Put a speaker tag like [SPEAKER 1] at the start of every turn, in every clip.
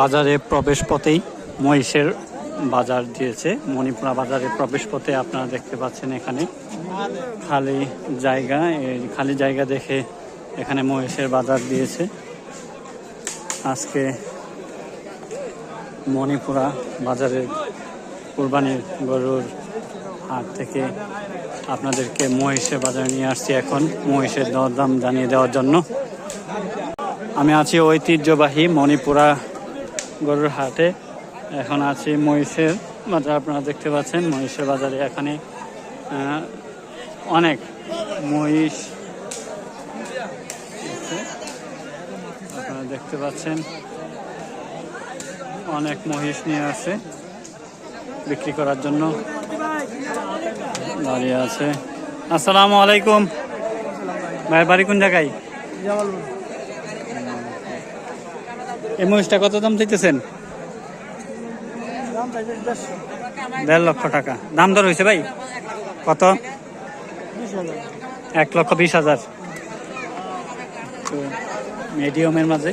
[SPEAKER 1] বাজারে প্রবেশ পথেই মহিষের বাজার দিয়েছে। মণিপুরা বাজারে প্রবেশ পথে আপনারা দেখতে পাচ্ছেন এখানে খালি জায়গা। এই খালি জায়গা দেখে এখানে মহিষের বাজার দিয়েছে। আজকে মণিপুরা বাজারের কুরবানির গরুর হাট থেকে আপনাদেরকে মহিষের বাজারে নিয়ে আসছি এখন, মহিষের দরদাম জানিয়ে দেওয়ার জন্য। আমি আছি ঐতিহ্যবাহী মণিপুরা গরুর হাটে। এখন আছি মহিষের বাজার। আপনারা দেখতে পাচ্ছেন, মহিষের বাজারে এখানে অনেক মহিষ আপনারা দেখতে পাচ্ছেন, অনেক মহিষ নিয়ে আছে বিক্রি করার জন্য। দাঁড়িয়ে আছে। আসসালামু আলাইকুম। ভাই, বাড়ি কোন জায়গায়? এই মহিষটা কত দাম চাইতেছেন? দেড় লক্ষ টাকা। দাম দর হয়েছে ভাই? কত? এক লক্ষ বিশ হাজার। মিডিয়ামের মাঝে।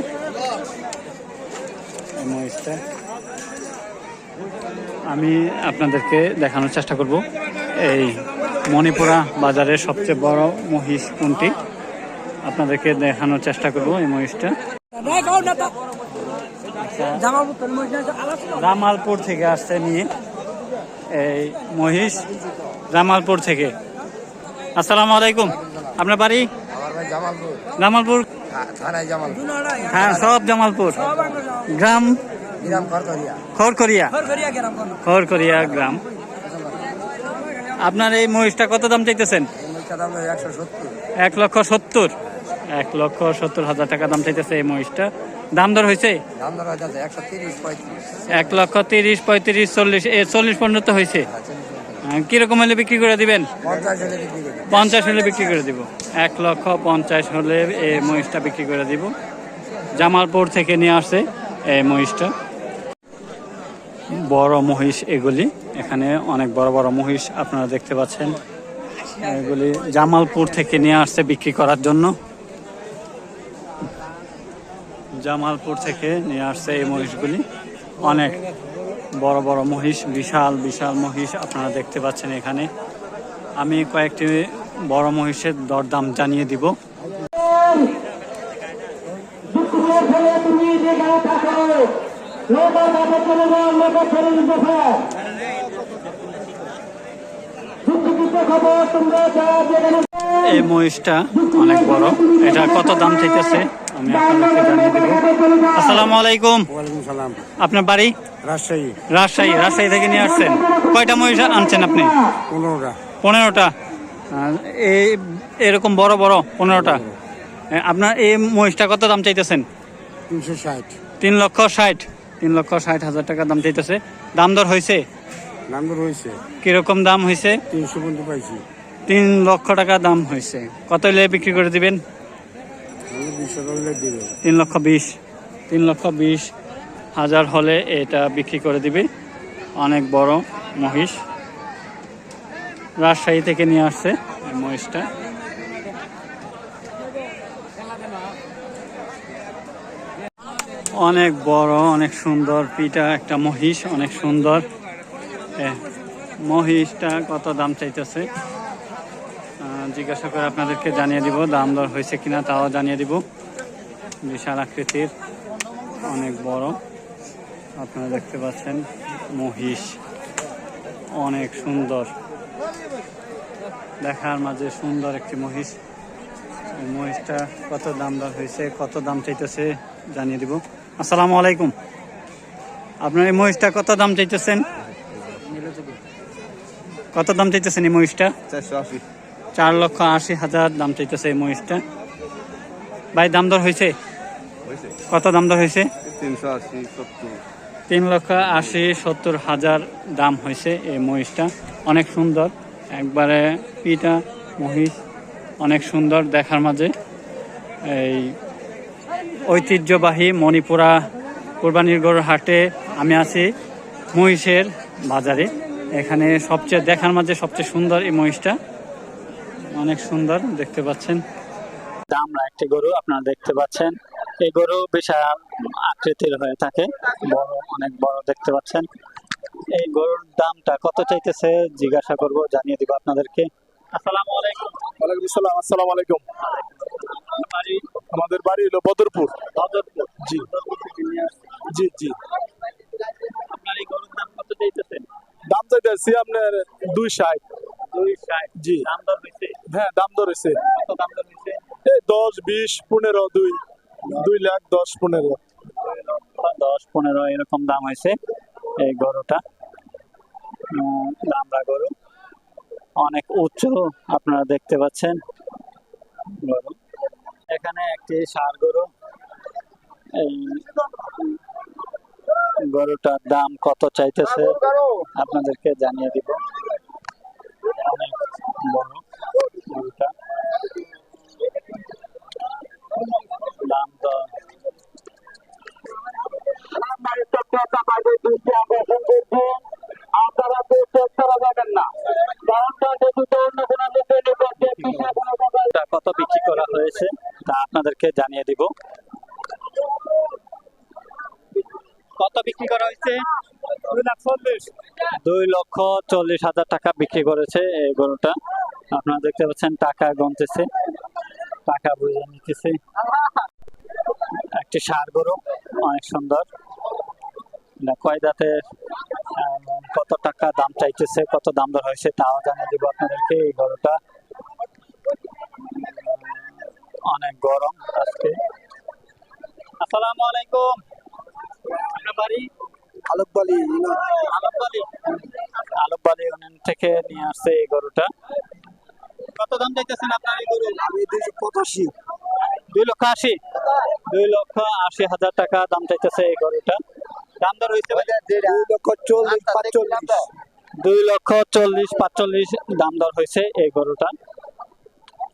[SPEAKER 1] মহিষটা। আমি আপনাদেরকে দেখানোর চেষ্টা করব। এই মণিপুরা বাজারের সবচেয়ে বড় মহিষ কোনটি? আপনাদেরকে দেখানোর চেষ্টা করব এই মহিষটা। জামালপুর থেকে আসছে নিয়ে। এই মহিষ জামালপুর থেকে। আসসালামু আলাইকুম। আপনার বাড়ি?
[SPEAKER 2] আমার ভাই জামালপুর।
[SPEAKER 1] জামালপুর? হ্যাঁ সব জামালপুর। গ্রাম? খড়খড়িয়া খড়খড়িয়া গ্রাম আপনার এই মহিষটা কত দাম চাইতেছেন? এক লক্ষ সত্তর। এক লক্ষ সত্তর হাজার টাকা দাম চাইতেছে এই মহিষটা। দাম দর হয়েছে? এক লক্ষ তিরিশ পঁয়ত্রিশ চল্লিশ এ চল্লিশ পর্যন্ত হয়েছে।
[SPEAKER 2] হ্যাঁ,
[SPEAKER 1] কীরকম হলে বিক্রি করে দিবেন?
[SPEAKER 2] পঞ্চাশ হলে বিক্রি
[SPEAKER 1] পঞ্চাশ হলে বিক্রি করে দিব। এক লক্ষ পঞ্চাশ হলে এই মহিষটা বিক্রি করে দিব। জামালপুর থেকে নিয়ে আসছে এই মহিষটা। বড় মহিষ এগুলি। এখানে অনেক বড় বড় মহিষ আপনারা দেখতে পাচ্ছেন। এগুলি জামালপুর থেকে নিয়ে আসছে বিক্রি করার জন্য। জামালপুর থেকে নিয়ে আসছে এই মহিষগুলি। অনেক বড় বড় মহিষ, বিশাল বিশাল মহিষ আপনারা দেখতে পাচ্ছেন এখানে। আমি কয়েকটি বড় মহিষের দরদাম জানিয়ে দিব। এই মহিষটা অনেক বড়। এটা কত দাম চাইতেছে? আমি আপনাদেরকে জানিয়ে দিব। আসসালামু আলাইকুম।
[SPEAKER 2] ওয়ালাইকুম সালাম।
[SPEAKER 1] আপনার বাড়ি?
[SPEAKER 2] রাজশাহী।
[SPEAKER 1] রাজশাহী রাজশাহী থেকে নিয়ে আসছেন। কয়টা মহিষ আনছেন আপনি?
[SPEAKER 2] পনেরোটা।
[SPEAKER 1] পনেরোটা। এই এরকম বড় বড় পনেরোটা। আপনার এই মহিষটা কত দাম চাইতেছেন?
[SPEAKER 2] তিনশো ষাট।
[SPEAKER 1] তিন লক্ষ ষাট। তিন লক্ষ ষাট হাজার টাকা দাম চাইতেছে। দাম দর হয়েছে?
[SPEAKER 2] দাম তো রয়েছে
[SPEAKER 1] কীরকম দাম হয়েছে?
[SPEAKER 2] তিনশো পর্যন্ত পাইছি।
[SPEAKER 1] তিন লক্ষ টাকা দাম হয়েছে। কত হলে বিক্রি করে দিবেন
[SPEAKER 2] আমি বিশো ডলার দিবে
[SPEAKER 1] তিন লক্ষ বিশ, তিন লক্ষ বিশ হাজার হলে এটা বিক্রি করে দিবে। অনেক বড় মহিষ। রাজশাহী থেকে নিয়ে আসছে মহিষটা। অনেক বড়, অনেক সুন্দর পিটা একটা মহিষ, অনেক সুন্দর। মহিষটা কত দাম চাইতেছে? জিজ্ঞাসা করে আপনাদেরকে জানিয়ে দিব দাম দর হয়েছে কিনা তাও জানিয়ে দিব। বিশাল আকৃতির অনেক বড়। আপনারা দেখতে পাচ্ছেন মহিষ। অনেক সুন্দর। দেখার মাঝে সুন্দর একটি মহিষ। মহিষটা কত দাম দর হয়েছে কত দাম চাইতেছে জানিয়ে দিব। আসসালামু আলাইকুম। আপনার এই মহিষটা কত দাম চাইতেছেন? কত দাম চাইতেছেন এই মহিষটা?
[SPEAKER 2] চারশো আশি।
[SPEAKER 1] চার লক্ষ আশি হাজার দাম চাইতেছে এই মহিষটা। ভাই দাম দর হয়েছে? কত দাম দর হয়েছে?
[SPEAKER 2] তিনশো
[SPEAKER 1] তিন লক্ষ আশি সত্তর হাজার দাম হয়েছে এই মহিষটা। অনেক সুন্দর। একবারে পিটা মহিষ অনেক সুন্দর দেখার মাঝে। এই ঐতিহ্যবাহী মণিপুরা কোরবানির গরুর হাটে আমি আছি মহিষের বাজারে। এখানে সবচেয়ে দেখার মাঝে সবচেয়ে সুন্দর এই মহিষটা। অনেক সুন্দর দেখতে পাচ্ছেন। দামরা একটি গরু আপনারা দেখতে পাচ্ছেন। এই গরু বিশাল আকৃতির হয়ে থাকে বড় অনেক বড় দেখতে পাচ্ছেন। এই গরুর দামটা কত চাইতেছে জিজ্ঞাসা করব জানিয়ে দিব আপনাদেরকে। আসসালামু আলাইকুম।
[SPEAKER 3] ওয়ালাইকুম আসসালাম আসসালামু আলাইকুম।
[SPEAKER 1] বাড়ি?
[SPEAKER 3] আমাদের বাড়ি হলো বদরপুর।
[SPEAKER 1] বদরপুর?
[SPEAKER 3] জি। জি জি।
[SPEAKER 1] আপনার এই গরুর দাম কত চাইতেছেন?
[SPEAKER 3] দাম চাইতেছি আপনার দুই ষাট।
[SPEAKER 1] দুই ষাট।
[SPEAKER 3] জি।
[SPEAKER 1] দাম দর
[SPEAKER 3] হ্যাঁ দাম ধরেছে দশ, বিশ, পনেরো, দুই। দুই লাখ দশ, পনেরো।
[SPEAKER 1] দশ, পনেরো, এরকম দাম হয়েছে এই গরুটা। দামড়া গরু। অনেক উচ্চ আপনারা দেখতে পাচ্ছেন গরু। এখানে একটি ষাড় গরু। এই গরুটার দাম কত চাইতেছে, আপনাদেরকে জানিয়ে দিব। অনেক হয়েছে তা আপনাদেরকে জানিয়ে দিব। কত বিক্রি করা হয়েছে?
[SPEAKER 3] দুই
[SPEAKER 1] লক্ষ চল্লিশ হাজার টাকা বিক্রি করেছে এই গরুটা। আপনারা দেখতে পাচ্ছেন টাকা গুনতেছে টাকা বুঝে নিতেছে। একটি সার গরু অনেক সুন্দর। এটা কয় দাঁতের কত টাকা দাম চাইতেছে কত দাম দর হয়েছে তাও জানিয়ে দিব আপনাদেরকে এই গরুটা। অনেক গরম আজকে আসসালামু আলাইকুম। আপনার বাড়ি?
[SPEAKER 2] আলোকবালি
[SPEAKER 1] আলমবালি আলমবালি ইউনিয়ন থেকে নিয়ে আসছে এই গরুটা। কত দাম চাইতেছেন আপনার এই গরু
[SPEAKER 2] আমি দুইশো পঁচাশি।
[SPEAKER 1] দুই লক্ষ আশি। দুই লক্ষ আশি হাজার টাকা দাম চাইতেছে এই গরুটা। দাম দর হয়েছে
[SPEAKER 2] দুই লক্ষ চল্লিশ পাঁচচল্লিশ।
[SPEAKER 1] দুই লক্ষ চল্লিশ পাঁচচল্লিশ দাম দর হয়েছে এই গরুটা।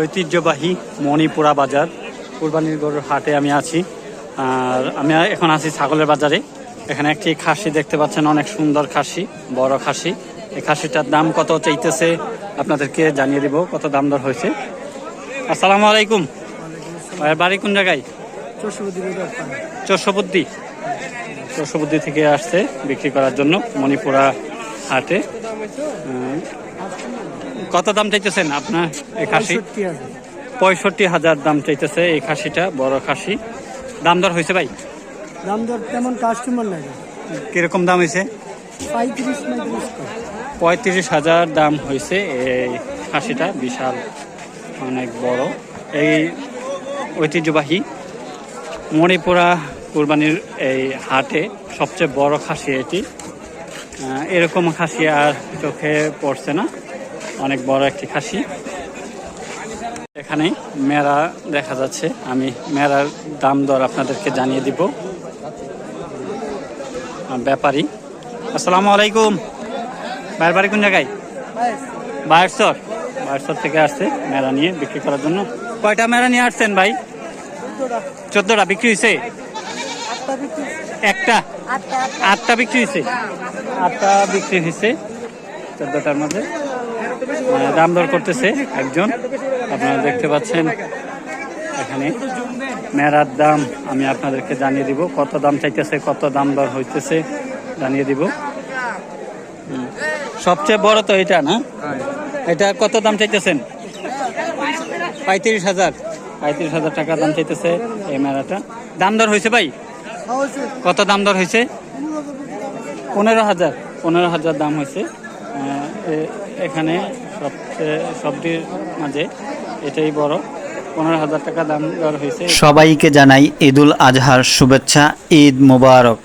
[SPEAKER 1] ঐতিহ্যবাহী মণিপুরা বাজার। কুরবানির গরুর হাটে আমি আছি। আর আমি এখন আছি ছাগলের বাজারে। এখানে একটি খাসি দেখতে পাচ্ছেন অনেক সুন্দর খাসি বড় খাসি। এই খাসিটার দাম কত চাইতেছে আপনাদেরকে জানিয়ে দিব কত দাম দর হয়েছে। আসসালামু আলাইকুম। বাড়ি কোন জায়গায়? চোষবুদ্ধি। চোষবুদ্ধি থেকে আসছে বিক্রি করার জন্য মণিপুরা হাটে। কত দাম চাইতেছেন আপনার এই খাসি? পঁয়ষট্টি হাজার। দাম চাইতেছে এই খাসিটা বড় খাসি। দাম দর হয়েছে ভাই?
[SPEAKER 4] দাম দর তেমন কাস্টমার লাগে
[SPEAKER 1] কীরকম দাম হয়েছে?
[SPEAKER 4] পঁয়ত্রিশ
[SPEAKER 1] হাজার দাম হয়েছে এই খাসিটা বিশাল অনেক বড়। এই ঐতিহ্যবাহী মণিপুরা কুরবানির এই হাটে সবচেয়ে বড় খাসি এটি। এরকম খাসি আর চোখে পড়ছে না। অনেক বড় একটি খাসি। এখানে মেরা দেখা যাচ্ছে। আমি মেরার দাম দর আপনাদেরকে জানিয়ে দিব। ব্যাপারী। আসসালামু আলাইকুম। ভাইয়ের বাড়ি কোন জায়গায়? বায়ারসর বায়ারসর থেকে আসছে মেলা নিয়ে বিক্রি করার জন্য। কয়টা মেলা নিয়ে আসছেন ভাই? চোদ্দটা বিক্রি হয়েছে একটা? আটটা বিক্রি হয়েছে আটটা বিক্রি হয়েছে চোদ্দটার মধ্যে। দাম দর করতেছে একজন। আপনারা দেখতে পাচ্ছেন এখানে মেরার দাম আমি আপনাদেরকে জানিয়ে দিব। কত দাম চাইতেছে, কত দাম দর হইতেছে জানিয়ে দিব। সবচেয়ে বড় তো এটা না? এটা কত দাম চাইতেছেন? পঁয়ত্রিশ হাজার। পঁয়ত্রিশ হাজার টাকা দাম চাইতেছে এই মেলাটা দাম দর হয়েছে ভাই? কত দাম দর হয়েছে পনেরো হাজার। পনেরো হাজার দাম হয়েছে এখানে সবচেয়ে সবটির মাঝে এটাই বড়। পনেরো হাজার টাকা দাম দেওয়া হয়েছে।
[SPEAKER 5] সবাইকে জানাই ঈদুল আজহার শুভেচ্ছা, ঈদ মোবারক।